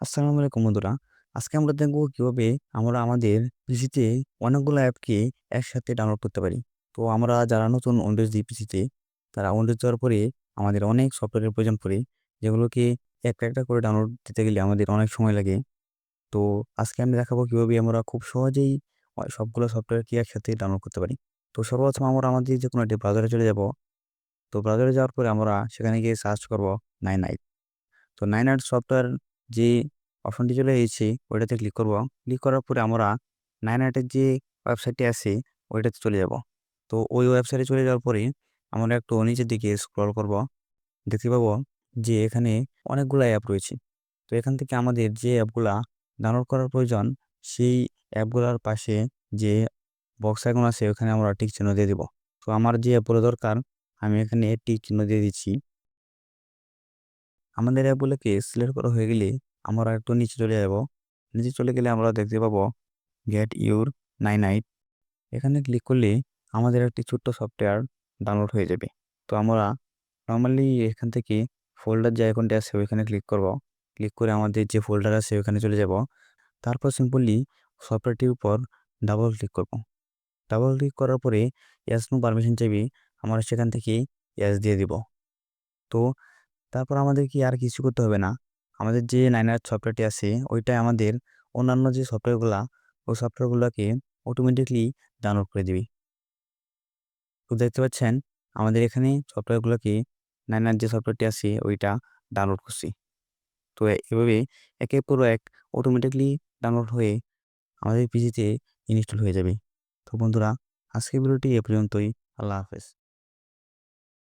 আসসালামু আলাইকুম বন্ধুরা। আজকে আমরা দেখব কীভাবে আমরা আমাদের পিসিতে অনেকগুলো অ্যাপকে একসাথে ডাউনলোড করতে পারি। তো আমরা যারা নতুন উইন্ডোজ দিই পিসিতে, তারা উইন্ডোজ দেওয়ার পরে আমাদের অনেক সফটওয়্যারের প্রয়োজন পড়ে, যেগুলোকে একটা একটা করে ডাউনলোড দিতে গেলে আমাদের অনেক সময় লাগে। তো আজকে আমি দেখাবো কীভাবে আমরা খুব সহজেই সবগুলো সফটওয়্যারকে একসাথে ডাউনলোড করতে পারি। তো সর্বপ্রথম আমরা আমাদের যে কোনো একটি ব্রাউজারে চলে যাব। তো ব্রাউজারে যাওয়ার পরে আমরা সেখানে গিয়ে সার্চ করব নাইন আইট তো নাইন আইট সফটওয়্যার যে অপশনটি চলে এসেছে, ওইটাতে ক্লিক করব। ক্লিক করার পরে আমরা নাইন আইটের যে ওয়েবসাইটটি আছে, ওইটাতে চলে যাব। তো ওই ওয়েবসাইটে চলে যাওয়ার পরে আমরা একটু নিচের দিকে স্ক্রল করব। দেখতে পাবো যে এখানে অনেকগুলো অ্যাপ রয়েছে। তো এখান থেকে আমাদের যে অ্যাপগুলা ডাউনলোড করার প্রয়োজন, সেই অ্যাপগুলোর পাশে যে বক্স আইকন আছে, ওখানে আমরা টিক চিহ্ন দিয়ে দিব। তো আমার যে অ্যাপগুলো দরকার, আমি এখানে টিক চিহ্ন দিয়ে দিচ্ছি। আমাদের অ্যাপগুলোকে সিলেক্ট করা হয়ে গেলে আমরা একটু নিচে চলে যাব। নিচে চলে গেলে আমরা দেখতে পাবো গেট ইউর নাইন আইট এখানে ক্লিক করলে আমাদের একটি ছোট্ট সফটওয়্যার ডাউনলোড হয়ে যাবে। তো আমরা নর্মালি এখান থেকে ফোল্ডার যে আইকনটি আছে ওইখানে ক্লিক করব। ক্লিক করে আমাদের যে ফোল্ডার আছে ওইখানে চলে যাব। তারপর সিম্পলি সফটওয়্যারটির উপর ডাবল ক্লিক করব। ডাবল ক্লিক করার পরে ইয়াস নো পারমিশন চাইবে আমরা সেখান থেকে ইয়াস দিয়ে দিব। তো তারপর আমাদের কি আর কিছু করতে হবে না? আমাদের যে নাইনার সফটওয়্যারটি আছে, ওইটাই আমাদের অন্যান্য যে সফটওয়্যারগুলা ওই সফটওয়্যারগুলোকে অটোমেটিকলি ডাউনলোড করে দিবি। তো দেখতে পাচ্ছেন, আমাদের এখানে সফটওয়্যারগুলোকে নাইনার যে সফটওয়্যারটি আছে, ওইটা ডাউনলোড করছি। তো এভাবে একের পর এক অটোমেটিকলি ডাউনলোড হয়ে আমাদের পিসিতে ইনস্টল হয়ে যাবে। তো বন্ধুরা, আজকের ভিডিওটি এ পর্যন্তই। আল্লাহ হাফেজ।